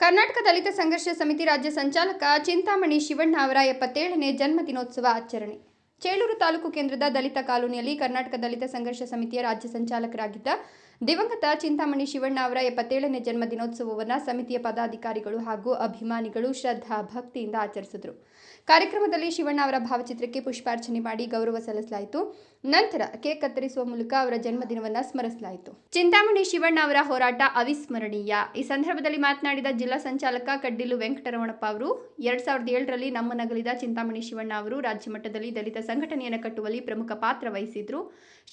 ಕರ್ನಾಟಕ ದಲಿತ ಸಂಘರ್ಷ ಸಮಿತಿ ರಾಜ್ಯ ಸಂಚಾಲಕ ಚಿಂತಾಮಣಿ ಶಿವಣ್ಣ ಅವರ ಎಪ್ಪತ್ತೇಳನೇ ಜನ್ಮ ದಿನೋತ್ಸವ ಆಚರಣೆ. ಚೇಳೂರು ತಾಲೂಕು ಕೇಂದ್ರದ ದಲಿತ ಕಾಲೋನಿಯಲ್ಲಿ ಕರ್ನಾಟಕ ದಲಿತ ಸಂಘರ್ಷ ಸಮಿತಿಯ ರಾಜ್ಯ ಸಂಚಾಲಕರಾಗಿದ್ದ ದಿವಂಗತ ಚಿಂತಾಮಣಿ ಶಿವಣ್ಣ ಅವರ ಎಪ್ಪತ್ತೇಳನೇ ಜನ್ಮ ದಿನೋತ್ಸವವನ್ನು ಸಮಿತಿಯ ಪದಾಧಿಕಾರಿಗಳು ಹಾಗೂ ಅಭಿಮಾನಿಗಳು ಶ್ರದ್ಧಾ ಭಕ್ತಿಯಿಂದ ಆಚರಿಸಿದರು. ಕಾರ್ಯಕ್ರಮದಲ್ಲಿ ಶಿವಣ್ಣ ಅವರ ಭಾವಚಿತ್ರಕ್ಕೆ ಪುಷ್ಪಾರ್ಚನೆ ಮಾಡಿ ಗೌರವ ಸಲ್ಲಿಸಲಾಯಿತು. ನಂತರ ಕೇಕ್ ಕತ್ತರಿಸುವ ಮೂಲಕ ಅವರ ಜನ್ಮದಿನವನ್ನು ಸ್ಮರಿಸಲಾಯಿತು. ಚಿಂತಾಮಣಿ ಶಿವಣ್ಣ ಅವರ ಹೋರಾಟ ಅವಿಸ್ಮರಣೀಯ. ಈ ಸಂದರ್ಭದಲ್ಲಿ ಮಾತನಾಡಿದ ಜಿಲ್ಲಾ ಸಂಚಾಲಕ ಕಡ್ಡಿಲು ವೆಂಕಟರಮಣಪ್ಪ ಅವರು, ಎರಡ್ ಸಾವಿರದ ಏಳರಲ್ಲಿ ನಮ್ಮ ನಗಲಿದ ಚಿಂತಾಮಣಿ ಶಿವಣ್ಣ ಅವರು ರಾಜ್ಯ ಮಟ್ಟದಲ್ಲಿ ದಲಿತ ಸಂಘಟನೆಯನ್ನು ಕಟ್ಟುವಲ್ಲಿ ಪ್ರಮುಖ ಪಾತ್ರ ವಹಿಸಿದ್ರು.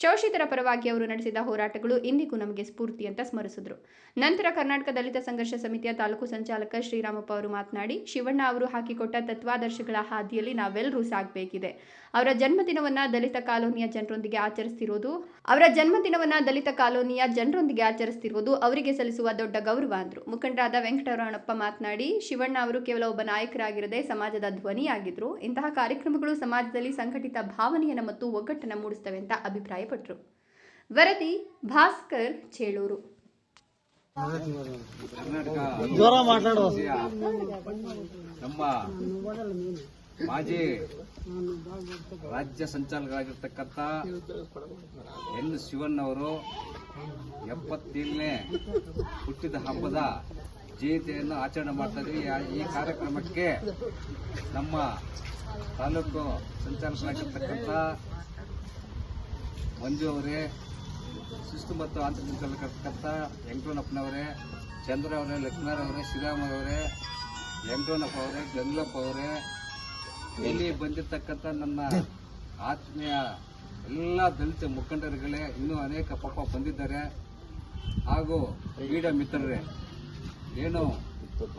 ಶೋಷಿತರ ಪರವಾಗಿ ಅವರು ನಡೆಸಿದ ಹೋರಾಟಗಳು ಇಂದಿಗೂ ನಮಗೆ ಸ್ಫೂರ್ತಿ ಅಂತ ಸ್ಮರಿಸಿದ್ರು. ನಂತರ ಕರ್ನಾಟಕ ದಲಿತ ಸಂಘರ್ಷ ಸಮಿತಿಯ ತಾಲೂಕು ಸಂಚಾಲಕ ಶ್ರೀರಾಮಪ್ಪ ಅವರು ಮಾತನಾಡಿ, ಶಿವಣ್ಣ ಅವರು ಹಾಕಿಕೊಟ್ಟ ತತ್ವಾದರ್ಶಗಳ ಹಾದಿಯಲ್ಲಿ ನಾವೆಲ್ಲರೂ ಸಾಗಬೇಕಿದೆ. ಅವರ ಜನ್ಮದಿನವನ್ನ ದಲಿತ ಕಾಲೋನಿಯ ಜನರೊಂದಿಗೆ ಆಚರಿಸ್ತಿರೋದು, ಅವರ ಜನ್ಮದಿನವನ್ನ ದಲಿತ ಕಾಲೋನಿಯ ಜನರೊಂದಿಗೆ ಆಚರಿಸ್ತಿರೋದು ಅವರಿಗೆ ಸಲ್ಲಿಸುವ ದೊಡ್ಡ ಗೌರವ ಅಂದ್ರು. ಮುಖಂಡರಾದ ವೆಂಕಟರಮಣಪ್ಪ ಮಾತನಾಡಿ, ಶಿವಣ್ಣ ಅವರು ಕೇವಲ ಒಬ್ಬ ನಾಯಕರಾಗಿರದೆ ಸಮಾಜದ ಧ್ವನಿಯಾಗಿದ್ರು ಇಂತಹ ಕಾರ್ಯಕ್ರಮಗಳು ಸಮಾಜದಲ್ಲಿ ಸಂಘಟಿತ ಭಾವನೆಯನ್ನು ಮತ್ತು ಒಗ್ಗಟ್ಟನ್ನು ಮೂಡಿಸ್ತವೆ ಅಂತ ಅಭಿಪ್ರಾಯಪಟ್ಟರು ವರದಿ ಭಾಸ್ಕರ್ ಚೇಳೂರು. ನಮ್ಮ ಮಾಜಿ ರಾಜ್ಯ ಸಂಚಾಲಕರಾಗಿರ್ತಕ್ಕಂಥ ಎನ್ ಶಿವನ್ ಅವರು ಎಪ್ಪತ್ತೇಳನೇ ಹುಟ್ಟಿದ ಹಬ್ಬದ ಜಯಂತಿಯನ್ನು ಆಚರಣೆ ಮಾಡ್ತಾ ಇದ್ವಿ. ಆ- ಈ ಕಾರ್ಯಕ್ರಮಕ್ಕೆ ನಮ್ಮ ತಾಲೂಕು ಸಂಚಾಲಕರಾಗಿರ್ತಕ್ಕಂಥ ಮಂಜು ಅವರೇ ಶಿಸ್ತು ಮತ್ತು ಆಂತರಿಕ ಸಂಚಾಲಕರ್ತಕ್ಕಂಥ ವೆಂಕಟನಪ್ಪನವರೇ ಚಂದ್ರ ಅವರೇ ಲಕ್ಷ್ಮಣರವರೇ ಶ್ರೀರಾಮರವರೇ ವೆಂಕಟನಪ್ಪ ಅವರೇ ಗಂಗಪ್ಪ ಅವರೇ ಇಲ್ಲಿ ಬಂದಿರತಕ್ಕಂಥ ನನ್ನ ಆತ್ಮೀಯ ಎಲ್ಲ ದಲಿತ ಮುಖಂಡರುಗಳೇ, ಇನ್ನೂ ಅನೇಕ ಪಾಪ ಬಂದಿದ್ದಾರೆ. ಹಾಗೂ ಕ್ರೀಡಾ ಮಿತ್ರರೇ, ಏನು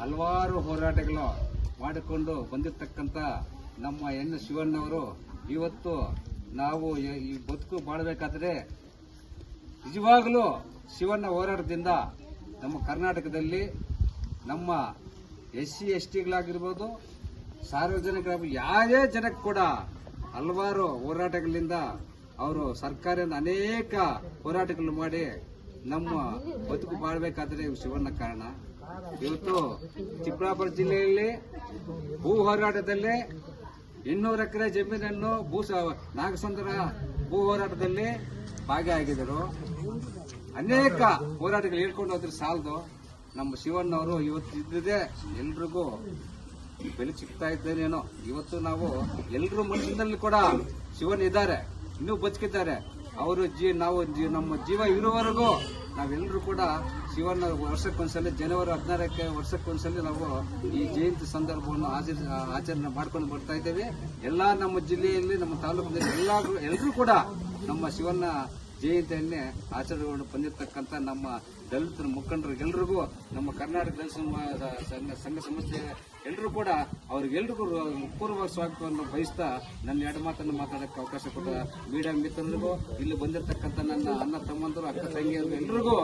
ಹಲವಾರು ಹೋರಾಟಗಳು ಮಾಡಿಕೊಂಡು ಬಂದಿರತಕ್ಕಂಥ ನಮ್ಮ ಎನ್ ಶಿವಣ್ಣವರು, ಇವತ್ತು ನಾವು ಈ- ಬದುಕು ಬಾಳಬೇಕಾದ್ರೆ ನಿಜವಾಗಲೂ ಶಿವಣ್ಣ ಹೋರಾಟದಿಂದ ನಮ್ಮ ಕರ್ನಾಟಕದಲ್ಲಿ ನಮ್ಮ ಎಸ್ ಸಿ ಎಸ್ ಟಿಗಳಾಗಿರ್ಬೋದು ಸಾರ್ವಜನಿಕರಾಗಿ ಯಾವುದೇ ಜನಕ್ಕೆ ಕೂಡ ಹಲವಾರು ಹೋರಾಟಗಳಿಂದ ಅವರು ಸರ್ಕಾರದಿಂದ ಅನೇಕ ಹೋರಾಟಗಳು ಮಾಡಿ ನಮ್ಮ ಬದುಕು ಬಾಳ್ಬೇಕಾದ್ರೆ ಶಿವಣ್ಣ ಕಾರಣ. ಇವತ್ತು ಚಿಕ್ಕಬಳ್ಳಾಪುರ ಜಿಲ್ಲೆಯಲ್ಲಿ ಭೂ ಹೋರಾಟದಲ್ಲಿ ಇನ್ನೂರು ಎಕರೆ ಜಮೀನನ್ನು ಭೂ ನಾಗಸಂದ್ರ ಭೂ ಹೋರಾಟದಲ್ಲಿ ಭಾಗಿಯಾಗಿದ್ದರು. ಅನೇಕ ಹೋರಾಟಗಳು ಹೇಳ್ಕೊಂಡು ಹೋದ್ರೆ ಸಾಲದು. ನಮ್ಮ ಶಿವಣ್ಣವರು ಇವತ್ತು ಇದ್ದಿದೆ ಎಲ್ರಿಗೂ ಬೆಲೆ ಸಿಗ್ತಾ ಇದ್ದೇನೇನೋ. ಇವತ್ತು ನಾವು ಎಲ್ಲರೂ ಮನಸ್ಸಿನಲ್ಲಿ ಕೂಡ ಶಿವನ್ ಇದ್ದಾರೆ, ಇನ್ನೂ ಬದುಕಿದ್ದಾರೆ. ಅವರು ಜೀ, ನಾವು ನಮ್ಮ ಜೀವ ಇರುವವರೆಗೂ ನಾವೆಲ್ಲರೂ ಕೂಡ ಶಿವನ ವರ್ಷಕ್ಕೊಂದ್ಸಲಿ, ಜನವರಿ ಹದಿನಾರಕ್ಕೆ ವರ್ಷಕ್ಕೊಂದ್ಸಲಿ ನಾವು ಈ ಜಯಂತಿ ಸಂದರ್ಭವನ್ನು ಆಚರಿಸ ಆಚರಣೆ ಮಾಡ್ಕೊಂಡು ಬರ್ತಾ ಇದ್ದೇವೆ. ಎಲ್ಲ ನಮ್ಮ ಜಿಲ್ಲೆಯಲ್ಲಿ, ನಮ್ಮ ತಾಲೂಕಿನಲ್ಲಿ ಎಲ್ಲರೂ ಎಲ್ಲರೂ ಕೂಡ ನಮ್ಮ ಶಿವನ ಜಯಂತಿಯನ್ನೇ ಆಚರಣೆಗಳನ್ನು ಬಂದಿರತಕ್ಕಂಥ ನಮ್ಮ ದಲಿತರ ಮುಖಂಡರಿಗೆಲ್ಲರಿಗೂ ನಮ್ಮ ಕರ್ನಾಟಕ ದಲಿತ ಸಂಘ ಸಂಘ ಸಂಸ್ಥೆಯ ಸಂಸ್ಥೆ ಎಲ್ಲರೂ ಕೂಡ ಅವ್ರಿಗೆಲ್ರಿಗೂ ಪೂರ್ವ ಸ್ವಾಗತವನ್ನು ಬಯಸ್ತಾ ನನ್ನ ಎರಡು ಮಾತನ್ನು ಮಾತಾಡೋಕ್ಕೆ ಅವಕಾಶ ಕೊಟ್ಟ ಮೀಡಿಯಾ ಮಿತ್ರರಿಗೂ, ಇಲ್ಲಿ ಬಂದಿರತಕ್ಕಂಥ ನನ್ನ ಅಣ್ಣ ತಮ್ಮಂದರು, ಅಕ್ಕ ತಂಗಿಯರು ಎಲ್ರಿಗೂ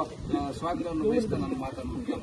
ಸ್ವಾಗತವನ್ನು ಬಯಸ್ತಾ ನನ್ನ ಮಾತನ್ನು ಮುಖ್ಯ